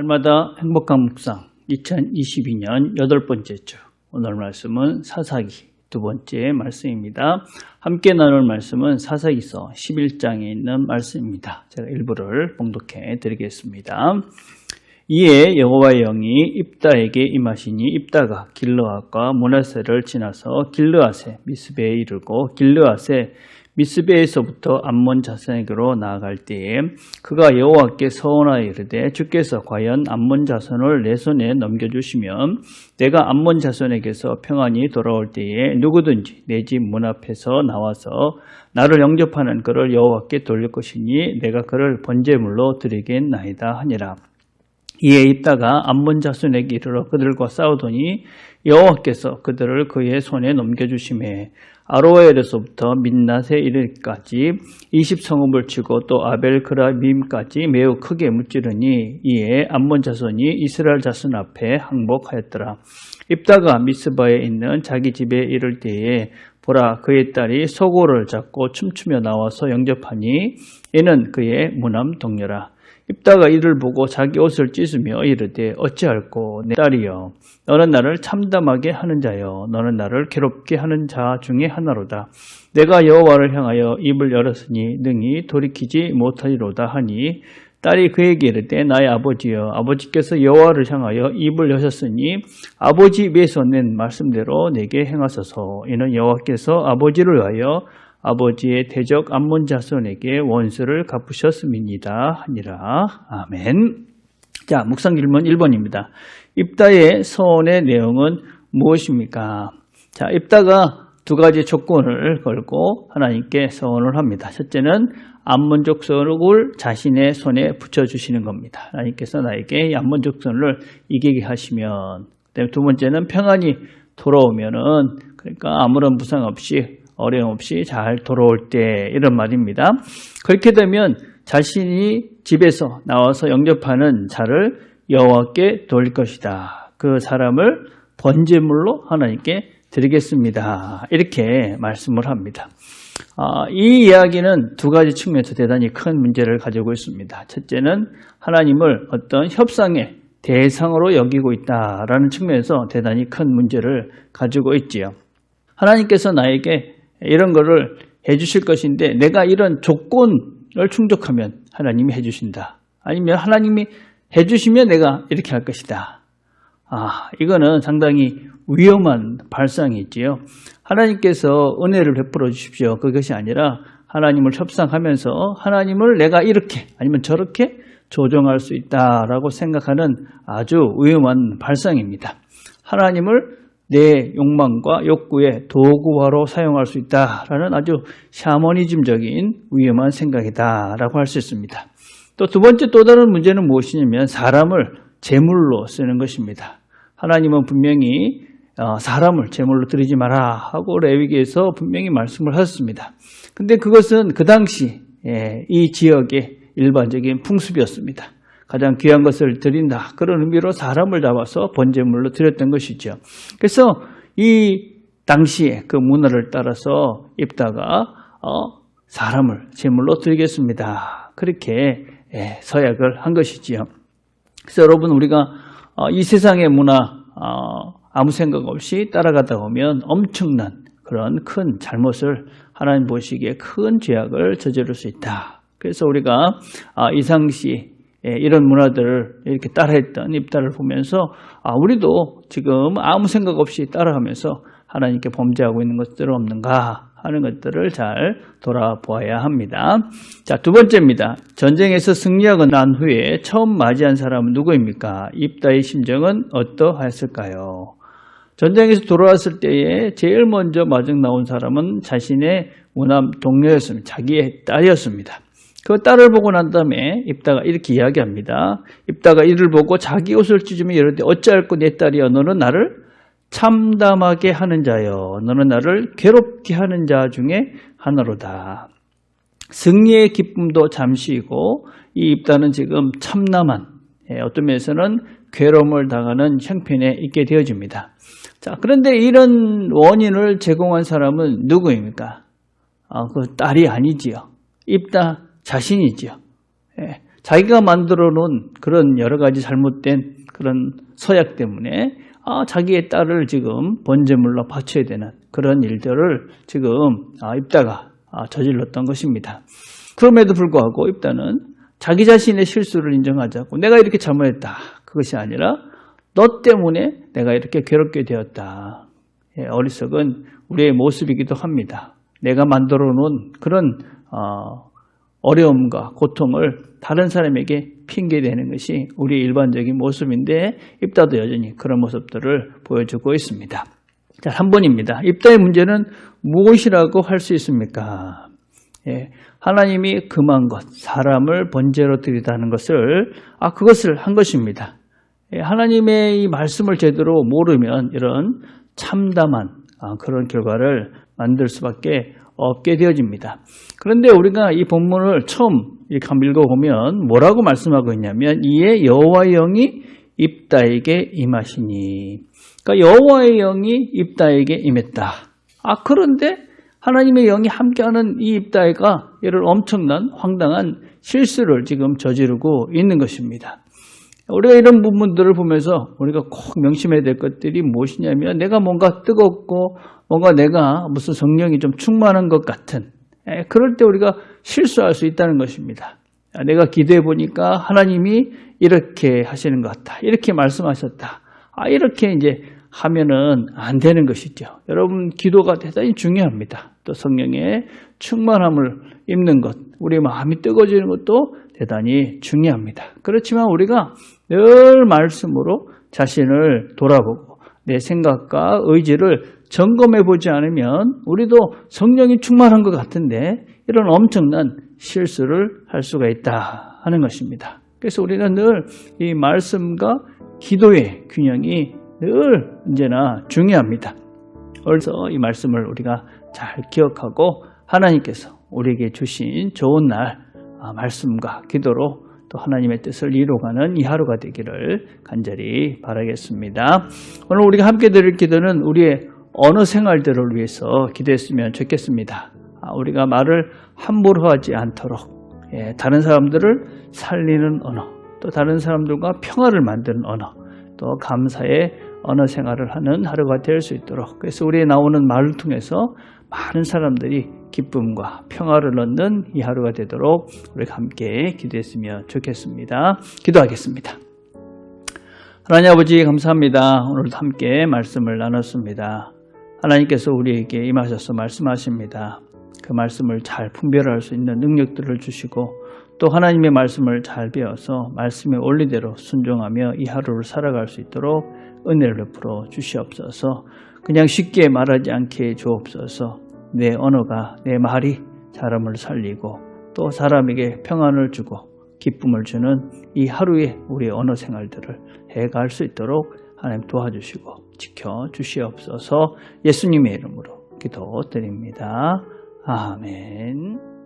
날마다 행복한 묵상 2022년 여덟 번째 주 오늘 말씀은 사사기 두 번째 말씀입니다. 함께 나눌 말씀은 사사기서 11장에 있는 말씀입니다. 제가 일부를 봉독해 드리겠습니다. 이에 여호와의 영이 입다에게 임하시니 입다가 길르앗과 모나세를 지나서 길르앗에 미스베에 이르고 길르앗에 미스베에서부터 암몬 자손에게로 나아갈 때에 그가 여호와께 서원하여 이르되 주께서 과연 암몬 자손을 내 손에 넘겨주시면 내가 암몬 자손에게서 평안히 돌아올 때에 누구든지 내 집 문 앞에서 나와서 나를 영접하는 그를 여호와께 돌릴 것이니 내가 그를 번제물로 드리겠나이다 하니라. 이에 있다가 암몬 자손에게 이르러 그들과 싸우더니 여호와께서 그들을 그의 손에 넘겨주심에 아로엘에서부터 민낫에 이르기까지 20성읍을 치고 또 아벨 그라밈까지 매우 크게 무찌르니 이에 암몬 자손이 이스라엘 자손 앞에 항복하였더라. 입다가 미스바에 있는 자기 집에 이를 때에 보라 그의 딸이 소고를 잡고 춤추며 나와서 영접하니 이는 그의 무남 동료라. 입다가 이를 보고 자기 옷을 찢으며 이르되 어찌할꼬 내 딸이여? 너는 나를 참담하게 하는 자여. 너는 나를 괴롭게 하는 자 중에 하나로다. 내가 여호와를 향하여 입을 열었으니 능히 돌이키지 못하리로다 하니 딸이 그에게 이르되 나의 아버지여 아버지께서 여호와를 향하여 입을 여셨으니 아버지 입에서 낸 말씀대로 내게 행하소서. 이는 여호와께서 아버지를 위하여 아버지의 대적 암몬 자손에게 원수를 갚으셨음이니이다 하니라. 아멘. 자, 묵상 질문 1번입니다. 입다의 서원의 내용은 무엇입니까? 자, 입다가 두 가지 조건을 걸고 하나님께 서원을 합니다. 첫째는 암몬 족속을 자신의 손에 붙여주시는 겁니다. 하나님께서 나에게 암몬 족속을 이기게 하시면 그다음에 두 번째는 평안이 돌아오면은 그러니까 아무런 부상 없이 어려움 없이 잘 돌아올 때 이런 말입니다. 그렇게 되면 자신이 집에서 나와서 영접하는 자를 여호와께 돌릴 것이다. 그 사람을 번제물로 하나님께 드리겠습니다. 이렇게 말씀을 합니다. 아, 이 이야기는 두 가지 측면에서 대단히 큰 문제를 가지고 있습니다. 첫째는 하나님을 어떤 협상의 대상으로 여기고 있다라는 측면에서 대단히 큰 문제를 가지고 있지요. 하나님께서 나에게 이런 거를 해 주실 것인데 내가 이런 조건을 충족하면 하나님이 해 주신다. 아니면 하나님이 해 주시면 내가 이렇게 할 것이다. 아, 이거는 상당히 위험한 발상이지요. 하나님께서 은혜를 베풀어 주십시오. 그것이 아니라 하나님을 협상하면서 하나님을 내가 이렇게 아니면 저렇게 조정할 수 있다라고 생각하는 아주 위험한 발상입니다. 하나님을 내 욕망과 욕구의 도구화로 사용할 수 있다라는 아주 샤머니즘적인 위험한 생각이다라고 할 수 있습니다. 또 두 번째 또 다른 문제는 무엇이냐면 사람을 제물로 쓰는 것입니다. 하나님은 분명히 어, 사람을 제물로 드리지 마라 하고 레위기에서 분명히 말씀을 하셨습니다. 근데 그것은 그 당시 예, 이 지역의 일반적인 풍습이었습니다. 가장 귀한 것을 드린다. 그런 의미로 사람을 잡아서 번제물로 드렸던 것이죠. 그래서 이 당시에 그 문화를 따라서 입다가 어, 사람을 제물로 드리겠습니다. 그렇게 예, 서약을 한 것이지요. 그래서 여러분 우리가 어, 이 세상의 문화 어, 아무 생각 없이 따라가다 보면 엄청난 그런 큰 잘못을 하나님 보시기에 큰 죄악을 저지를 수 있다. 그래서 우리가 아, 이상시 예, 이런 문화들을 이렇게 따라했던 입다를 보면서 아, 우리도 지금 아무 생각 없이 따라가면서 하나님께 범죄하고 있는 것들은 없는가 하는 것들을 잘 돌아보아야 합니다. 자, 두 번째입니다. 전쟁에서 승리하고 난 후에 처음 맞이한 사람은 누구입니까? 입다의 심정은 어떠하였을까요? 전쟁에서 돌아왔을 때에 제일 먼저 마중 나온 사람은 자신의 우남 동료였습니다. 자기의 딸이었습니다. 그 딸을 보고 난 다음에 입다가 이렇게 이야기합니다. 입다가 이를 보고 자기 옷을 찢으며 이르되 어찌할꼬 내 딸이여 너는 나를 참담하게 하는 자여 너는 나를 괴롭게 하는 자 중에 하나로다. 승리의 기쁨도 잠시이고 이 입다는 지금 참남한 예, 어떤 면에서는 괴로움을 당하는 형편에 있게 되어집니다. 자, 그런데 이런 원인을 제공한 사람은 누구입니까? 아, 그 딸이 아니지요. 입다 자신이지요. 예, 자기가 만들어 놓은 그런 여러 가지 잘못된 그런 서약 때문에 아, 자기의 딸을 지금 번제물로 바쳐야 되는 그런 일들을 지금 아, 입다가 아, 저질렀던 것입니다. 그럼에도 불구하고 입다는 자기 자신의 실수를 인정하자고 내가 이렇게 잘못했다. 그것이 아니라 너 때문에 내가 이렇게 괴롭게 되었다. 예, 어리석은 우리의 모습이기도 합니다. 내가 만들어 놓은 그런 어, 어려움과 고통을 다른 사람에게 핑계대는 것이 우리의 일반적인 모습인데 입다도 여전히 그런 모습들을 보여주고 있습니다. 자, 3번입니다. 입다의 문제는 무엇이라고 할 수 있습니까? 예, 하나님이 금한 것, 사람을 번제로 드리다는 것을, 아, 그것을 한 것입니다. 예, 하나님의 이 말씀을 제대로 모르면 이런 참담한 아, 그런 결과를 만들 수밖에 없게 되어집니다. 그런데 우리가 이 본문을 처음 이렇게 한번 읽어보면 뭐라고 말씀하고 있냐면 이에 여호와의 영이 입다에게 임하시니 그러니까 여호와의 영이 입다에게 임했다. 아 그런데 하나님의 영이 함께하는 이 입다가 이를 엄청난 황당한 실수를 지금 저지르고 있는 것입니다. 우리가 이런 부분들을 보면서 우리가 꼭 명심해야 될 것들이 무엇이냐면 내가 뭔가 뜨겁고 뭔가 내가 무슨 성령이 좀 충만한 것 같은 에, 그럴 때 우리가 실수할 수 있다는 것입니다. 아, 내가 기도해 보니까 하나님이 이렇게 하시는 것 같다. 이렇게 말씀하셨다. 아, 이렇게 이제 하면은 안 되는 것이죠. 여러분, 기도가 대단히 중요합니다. 또 성령의 충만함을 입는 것, 우리 마음이 뜨거워지는 것도 대단히 중요합니다. 그렇지만 우리가 늘 말씀으로 자신을 돌아보고 내 생각과 의지를 점검해 보지 않으면 우리도 성령이 충만한 것 같은데 이런 엄청난 실수를 할 수가 있다 하는 것입니다. 그래서 우리는 늘 이 말씀과 기도의 균형이 늘 언제나 중요합니다. 그래서 이 말씀을 우리가 잘 기억하고 하나님께서 우리에게 주신 좋은 날 아, 말씀과 기도로 또 하나님의 뜻을 이루어가는 이 하루가 되기를 간절히 바라겠습니다. 오늘 우리가 함께 드릴 기도는 우리의 언어 생활들을 위해서 기도했으면 좋겠습니다. 아, 우리가 말을 함부로 하지 않도록 예, 다른 사람들을 살리는 언어, 또 다른 사람들과 평화를 만드는 언어, 또 감사의 언어 생활을 하는 하루가 될 수 있도록 그래서 우리의 나오는 말을 통해서 많은 사람들이 기쁨과 평화를 얻는 이 하루가 되도록 우리가 함께 기도했으면 좋겠습니다. 기도하겠습니다. 하나님 아버지 감사합니다. 오늘도 함께 말씀을 나눴습니다. 하나님께서 우리에게 임하셔서 말씀하십니다. 그 말씀을 잘 분별할 수 있는 능력들을 주시고 또 하나님의 말씀을 잘 배워서 말씀의 원리대로 순종하며 이 하루를 살아갈 수 있도록 은혜를 베풀어 주시옵소서. 그냥 쉽게 말하지 않게 주옵소서. 내 언어가 내 말이 사람을 살리고 또 사람에게 평안을 주고 기쁨을 주는 이 하루의 우리의 언어 생활들을 해갈 수 있도록 하나님 도와주시고 지켜 주시옵소서. 예수님의 이름으로 기도드립니다. 아멘.